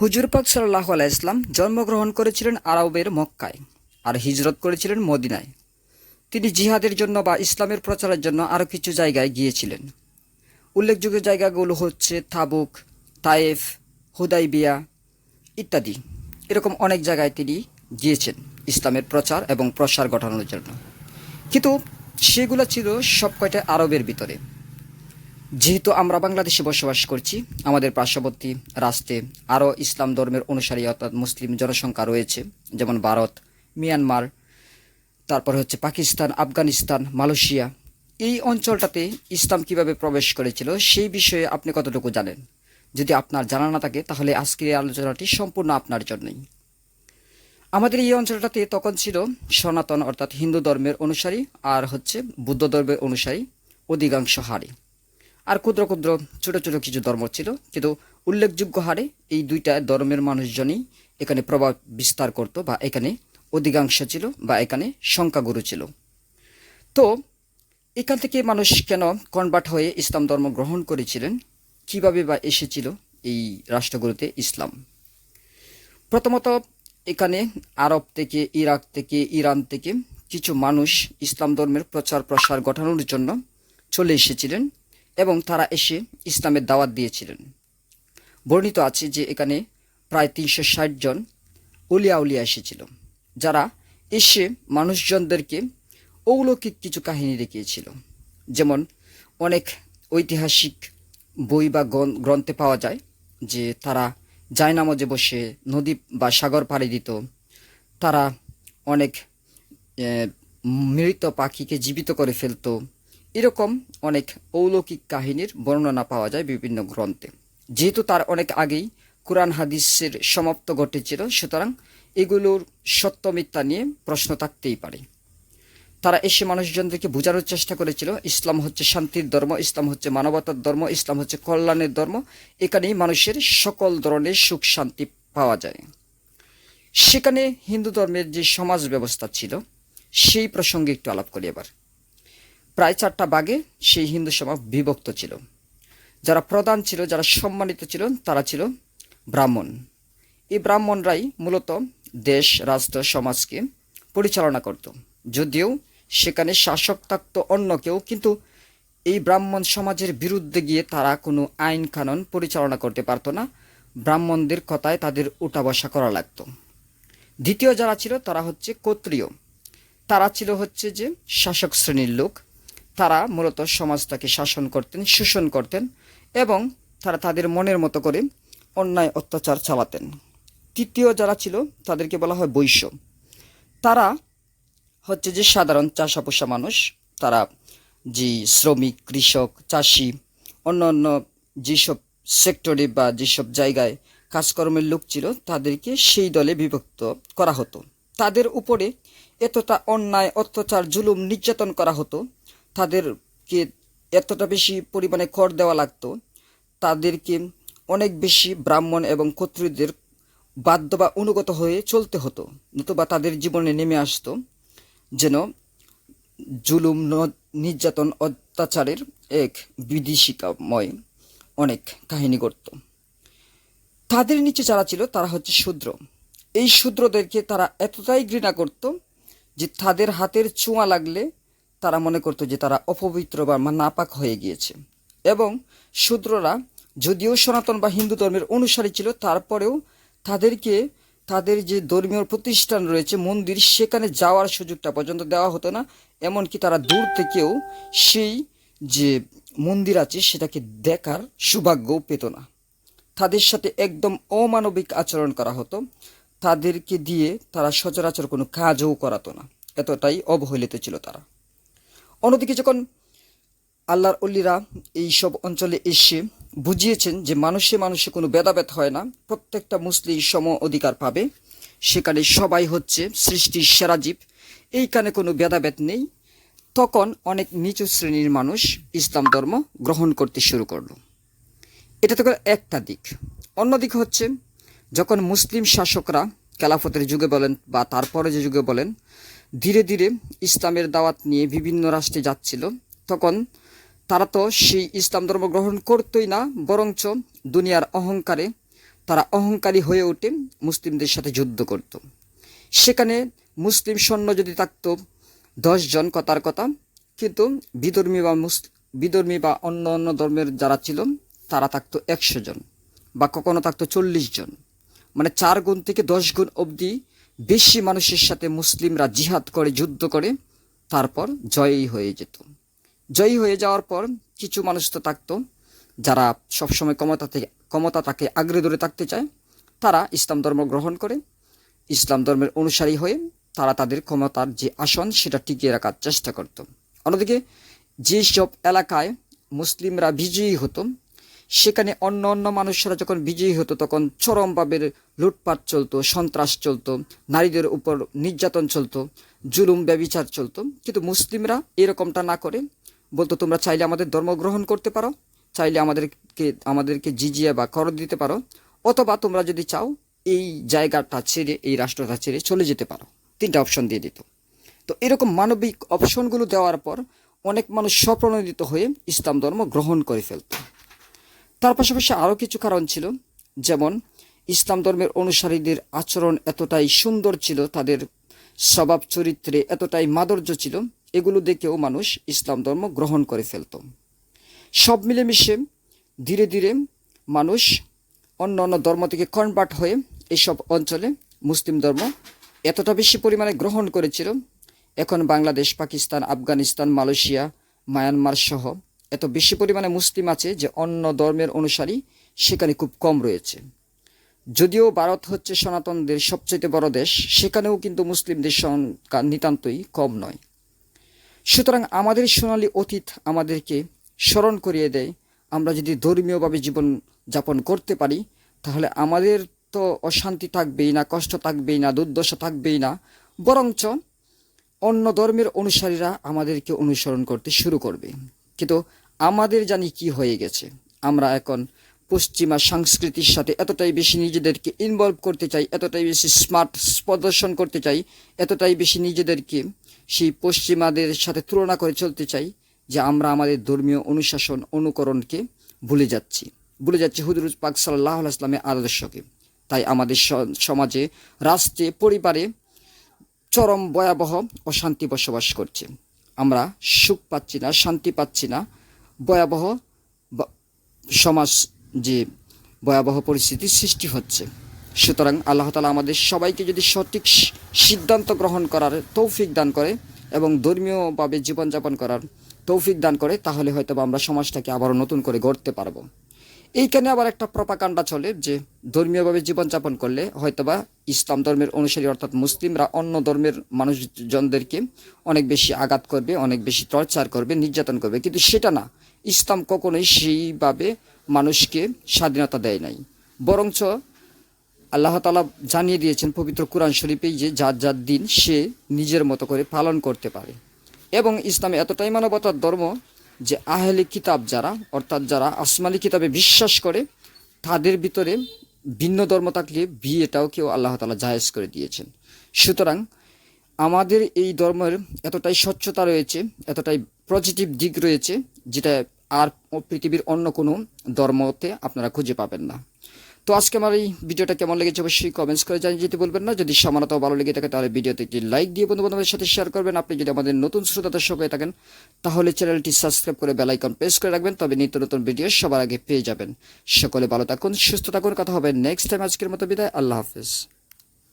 হুজুর পাক সাল্লাহ আলাই ইসলাম জন্মগ্রহণ করেছিলেন আরবের মক্কায় আর হিজরত করেছিলেন মদিনায়। তিনি জিহাদের জন্য বা ইসলামের প্রচারের জন্য আরও কিছু জায়গায় গিয়েছিলেন। উল্লেখযোগ্য জায়গাগুলো হচ্ছে তাবুক, তায়েফ, হুদাইবিয়া ইত্যাদি। এরকম অনেক জায়গায় তিনি গিয়েছেন ইসলামের প্রচার এবং প্রসার ঘটানোর জন্য। কিন্তু সেগুলো ছিল সব কয়টা আরবের ভিতরে। যেহেতু আমরা বাংলাদেশে বসবাস করছি, আমাদের পার্শ্ববর্তী রাষ্ট্রে আরও ইসলাম ধর্মের অনুসারী অর্থাৎ মুসলিম জনসংখ্যা রয়েছে, যেমন ভারত, মিয়ানমার, তারপর হচ্ছে পাকিস্তান, আফগানিস্তান, মালয়েশিয়া। এই অঞ্চলটাতে ইসলাম কীভাবে প্রবেশ করেছিল সেই বিষয়ে আপনি কতটুকু জানেন? যদি আপনার জানা না থাকে, তাহলে আজকের আলোচনাটি সম্পূর্ণ আপনার জন্যই। আমাদের এই অঞ্চলটাতে তখন ছিল সনাতন অর্থাৎ হিন্দু ধর্মের অনুসারী আর হচ্ছে বুদ্ধ ধর্মের অনুসারী অধিকাংশ হারে। আর ক্ষুদ্র ক্ষুদ্র, ছোট ছোট কিছু ধর্ম ছিল। কিন্তু উল্লেখযোগ্য হারে এই দুইটা ধর্মের মানুষজনই এখানে প্রভাব বিস্তার করত বা এখানে অধিকাংশ ছিল বা এখানে সংখ্যাগুরু ছিল। তো এখান থেকে মানুষ কেন কনভার্ট হয়ে ইসলাম ধর্ম গ্রহণ করেছিলেন? কীভাবে বা এসেছিল এই রাষ্ট্রগুলোতে ইসলাম? প্রথমত এখানে আরব থেকে, ইরাক থেকে, ইরান থেকে কিছু মানুষ ইসলাম ধর্মের প্রচার প্রসার ঘটানোর জন্য চলে এসেছিলেন। এবং তারা এসে ইসলামের দাওয়াত দিয়েছিলেন। বর্ণিত আছে যে এখানে প্রায় তিনশো ষাট জন উলিয়া উলিয়া এসেছিল, যারা এসে মানুষজনদেরকে অলৌকিক কিছু কাহিনী দেখিয়েছিল। যেমন অনেক ঐতিহাসিক বই বা গ্রন্থে পাওয়া যায় যে তারা জায়নামজে বসে নদী বা সাগর পাড়ি দিত। তারা অনেক মৃত পাখিকে জীবিত করে ফেলতো। এরকম অনেক অলৌকিক কাহিনীর বর্ণনা পাওয়া যায় বিভিন্ন গ্রন্থে। যেহেতু তার অনেক আগেই কোরআন হাদিসের সমাপ্ত ঘটেছিল, সুতরাং এগুলোর সত্য মিথ্যা নিয়ে প্রশ্ন থাকতেই পারে। তারা এসে মানুষজনদেরকে বোঝানোর চেষ্টা করেছিল, ইসলাম হচ্ছে শান্তির ধর্ম, ইসলাম হচ্ছে মানবতার ধর্ম, ইসলাম হচ্ছে কল্যাণের ধর্ম, এখানেই মানুষের সকল ধরনের সুখ শান্তি পাওয়া যায়। সেখানে হিন্দু ধর্মের যে সমাজ ব্যবস্থা ছিল, সেই প্রসঙ্গে একটু আলাপ করি এবার। প্রায় চারটা ভাগে সেই হিন্দু সমাজ বিভক্ত ছিল। যারা প্রধান ছিল, যারা সম্মানিত ছিল, তারা ছিল ব্রাহ্মণ। এই ব্রাহ্মণরাই মূলত দেশ, রাষ্ট্র, সমাজকে পরিচালনা করত। যদিও সেখানে শাসক থাকত অন্য কেউ, কিন্তু এই ব্রাহ্মণ সমাজের বিরুদ্ধে গিয়ে তারা কোনো আইন কানুন পরিচালনা করতে পারতো না। ব্রাহ্মণদের কথায় তাদের উঠা বসা করা লাগতো। দ্বিতীয় যারা ছিল, তারা হচ্ছে ক্ষত্রিয়। তারা ছিল হচ্ছে যে শাসক শ্রেণির লোক। তারা মূলত সমাজটাকে শাসন করতেন, শোষণ করতেন এবং তারা তাদের মনের মতো করে অন্যায় অত্যাচার চালাতেন। তৃতীয় যারা ছিল, তাদেরকে বলা হয় বৈশ্য। তারা হচ্ছে যে সাধারণ চাষাপোষা মানুষ। তারা যে শ্রমিক, কৃষক, চাষি অন্য অন্য যেসব সেক্টরে বা যেসব জায়গায় কাজকর্মের লোক ছিল, তাদেরকে সেই দলে বিভক্ত করা হতো। তাদের উপরে এতটা অন্যায়, অত্যাচার, জুলুম, নির্যাতন করা হতো তাদেরকে এতটা বেশি পরিমাণে কর দেওয়া লাগতো, তাদেরকে অনেক বেশি ব্রাহ্মণ এবং ক্ষত্রিয়দের বাধ্য বা অনুগত হয়ে চলতে হতো, নতুবা তাদের জীবনে নেমে আসতো। যেন জুলুম নির্যাতন, অত্যাচারের এক বিদীশিকাময় অনেক কাহিনী ঘটত তাদের নিচে যারা ছিল, তারা হচ্ছে শূদ্র। এই শূদ্রদেরকে তারা এতটাই ঘৃণা করত যে তাদের হাতের ছোঁয়া লাগলে তারা মনে করতো যে তারা অপবিত্র বা নাপাক হয়ে গিয়েছে। এবং শূদ্ররা যদিও সনাতন বা হিন্দু ধর্মের অনুসারী ছিল, তারপরেও তাদেরকে, তাদের যে ধর্মীয় প্রতিষ্ঠান রয়েছে, মন্দির, সেখানে যাওয়ার সুযোগটা পর্যন্ত দেওয়া হতো না। এমনকি তারা দূর থেকেও সেই যে মন্দির আছে, সেটাকে দেখার সৌভাগ্যও পেত না। তাদের সাথে একদম অমানবিক আচরণ করা হতো। তাদেরকে দিয়ে তারা সচরাচর কোনো কাজও করাতো না। এতটাই অবহেলিত ছিল তারা। অন্যদিকে যখন আল্লাহর অল্লিরা এই সব অঞ্চলে এসে বুঝিয়েছেন যে মানুষে মানুষে কোনো ভেদাভেদ হয় না, প্রত্যেকটা মুসলিম সম অধিকার পাবে। সেখানে সবাই হচ্ছে সৃষ্টির সেরা জীব। এইখানে কোনো ভেদাভেদ নেই। তখন অনেক নিচু শ্রেণির মানুষ ইসলাম ধর্ম গ্রহণ করতে শুরু করল। এটা তো একটা দিক। অন্যদিকে হচ্ছে, যখন মুসলিম শাসকরা খেলাফতের যুগে বলেন বা তারপরে যে যুগে বলেন ধীরে ধীরে ইসলামের দাওয়াত নিয়ে বিভিন্ন রাষ্ট্রে যাচ্ছিল। তখন তারা তো সেই ইসলাম ধর্ম গ্রহণ করতোই না, বরঞ্চ দুনিয়ার অহংকারে তারা অহংকারী হয়ে ওঠে মুসলিমদের সাথে যুদ্ধ করত। সেখানে মুসলিম সৈন্য যদি থাকতো দশজন কথার কথা, কিন্তু বিধর্মী বা মুস, বিধর্মী বা অন্য অন্য ধর্মের যারা ছিল, তারা থাকতো একশো জন বা কখনো থাকতো চল্লিশ জন। মানে চার গুণ থেকে দশ গুণ অবধি বেশি মানুষের সাথে মুসলিমরা জিহাদ করে, যুদ্ধ করে, তারপর জয়ী হয়ে যেত। জয়ী হয়ে যাওয়ার পর কিছু মানুষ তো থাকতো, যারা সবসময় ক্ষমতা থেকে, ক্ষমতা তাকে আগ্রে ধরে থাকতে চায়। তারা ইসলাম ধর্ম গ্রহণ করে, ইসলাম ধর্মের অনুসারী হয়ে তারা তাদের ক্ষমতার যে আসন সেটা টিকিয়ে রাখার চেষ্টা করত। অন্যদিকে যেসব এলাকায় মুসলিমরা বিজয়ী হতো সেখানে অন্য অন্য মানুষরা যখন বিজয়ী হতো, তখন চরমভাবে লুটপাট চলতো, সন্ত্রাস চলতো, নারীদের উপর নির্যাতন চলতো, জুলুম, ব্যবিচার চলতো। কিন্তু মুসলিমরা এরকমটা না করে। বলতো, তোমরা চাইলে আমাদের ধর্ম গ্রহণ করতে পারো, চাইলে আমাদেরকে আমাদেরকে জিজিয়া বা কর দিতে পারো, অথবা তোমরা যদি চাও, এই জায়গাটা ছেড়ে, এই রাষ্ট্রটা ছেড়ে চলে যেতে পারো। তিনটা অপশন দিয়ে দিত। তো এরকম মানবিক অপশনগুলো দেওয়ার পর অনেক মানুষ স্বপ্রণোদিত হয়ে ইসলাম ধর্ম গ্রহণ করে ফেলত। তার পাশাপাশি আরও কিছু কারণ ছিল। যেমন, ইসলাম ধর্মের অনুসারীদের আচরণ এতটাই সুন্দর ছিল, তাদের স্বভাব চরিত্রে এতটাই মাধুর্য ছিল, এগুলো দেখেও মানুষ ইসলাম ধর্ম গ্রহণ করে ফেলত। সব মিলেমিশে ধীরে ধীরে মানুষ অন্য অন্য ধর্ম থেকে কনভার্ট হয়ে এইসব অঞ্চলে মুসলিম ধর্ম এতটা বেশি পরিমাণে গ্রহণ করেছিল। এখন বাংলাদেশ, পাকিস্তান, আফগানিস্তান, মালয়েশিয়া, মায়ানমার সহ এত বেশি পরিমাণে মুসলিম আছে যে অন্য ধর্মের অনুসারী সেখানে খুব কম রয়েছে। যদিও ভারত হচ্ছে সনাতনদের সবচেয়ে বড় দেশ, সেখানেও কিন্তু মুসলিমদের সংখ্যা নিতান্তই কম নয়। সুতরাং আমাদের সোনালী অতীত আমাদেরকে স্মরণ করিয়ে দেয়, আমরা যদি ধর্মীয়ভাবে জীবন যাপন করতে পারি, তাহলে আমাদের তো অশান্তি থাকবেই না, কষ্ট থাকবেই না, দুর্দশা থাকবেই না, বরঞ্চ অন্য ধর্মের অনুসারীরা আমাদেরকে অনুসরণ করতে শুরু করবে। কিন্তু আমাদের জানি কি হয়ে গেছে। আমরা এখন পশ্চিমা সংস্কৃতির সাথে এতটাই বেশি নিজেদেরকে ইনভলভ করতে চাই, এতটাই বেশি স্মার্ট প্রদর্শন করতে চাই, এতটাই বেশি নিজেদেরকে সেই পশ্চিমাদের সাথে তুলনা করে চলতে চাই যে আমরা আমাদের ধর্মীয় অনুশাসন অনুকরণকে ভুলে যাচ্ছি। ভুলে যাচ্ছি হুদুর পাক সাল্লাহ আসলামের আদর্শকে। তাই আমাদের সমাজে, রাষ্ট্রে, পরিবারে চরম ভয়াবহ অশান্তি বসবাস করছে। সুখ পাচ্ছি না, শান্তি পাচ্ছি না। ভয়াবহ সমাজ যে ভয়াবহ পরিস্থিতির সৃষ্টি হচ্ছে। সুতরাং আল্লাহ তালা আমাদের সবাইকে যদি সঠিক সিদ্ধান্ত গ্রহণ করার তৌফিক দান করে এবং ধর্মীয়ভাবে জীবনযাপন করার তৌফিক দান করে, তাহলে হয়তো আমরা সমাজটাকে আবারও নতুন করে গড়তে পারব। এইখানে আবার একটা প্রপাকাণ্ডা চলে যে ধর্মীয়ভাবে জীবনযাপন করলে হয়তোবা ইসলাম ধর্মের অনুসারী অর্থাৎ মুসলিমরা অন্য ধর্মের মানুষজনদেরকে অনেক বেশি আঘাত করবে, অনেক বেশি টর্চার করবে, নির্যাতন করবে। কিন্তু সেটা না। ইসলাম কখনোই সেইভাবে মানুষকে স্বাধীনতা দেয় নাই। বরঞ্চ আল্লাহ তালা জানিয়ে দিয়েছেন পবিত্র কোরআন শরীফেই যে যার যার দিন সে নিজের মতো করে পালন করতে পারে। এবং ইসলামে এতটাই মানবতার ধর্ম যে আহলি কিতাব যারা, অর্থাৎ যারা আসমালি কিতাবে বিশ্বাস করে, তাদের ভিতরে ভিন্ন ধর্ম থাকলে বিয়েটাও কেউ আল্লাহ তালা জায়েজ করে দিয়েছেন। সুতরাং আমাদের এই ধর্মের এতটাই স্বচ্ছতা রয়েছে, এতটাই পজিটিভ দিক রয়েছে, যেটা আর পৃথিবীর অন্য কোনো ধর্মতে আপনারা খুঁজে পাবেন না। তো আজকে আমার এই ভিডিওটা কেমন লেগেছে অবশ্যই কমেন্টস করে জানিয়ে যেতে বলবেন না। যদি সামানত ভালো লেগে থাকে, তাহলে ভিডিওতে একটি লাইক দিয়ে বন্ধু বান্ধবের সাথে শেয়ার করবেন। আপনি যদি আমাদের নতুন শ্রোতা দর্শক হয়ে থাকেন, তাহলে চ্যানেলটি সাবস্ক্রাইব করে বেলাইকন প্রেস করে রাখবেন। তবে নিত্য নতুন ভিডিও সবার আগে পেয়ে যাবেন। সকলে ভালো থাকুন, সুস্থ থাকুন। কথা হবে নেক্সট টাইম আজকের মতো বিদায়। আল্লাহ হাফেজ।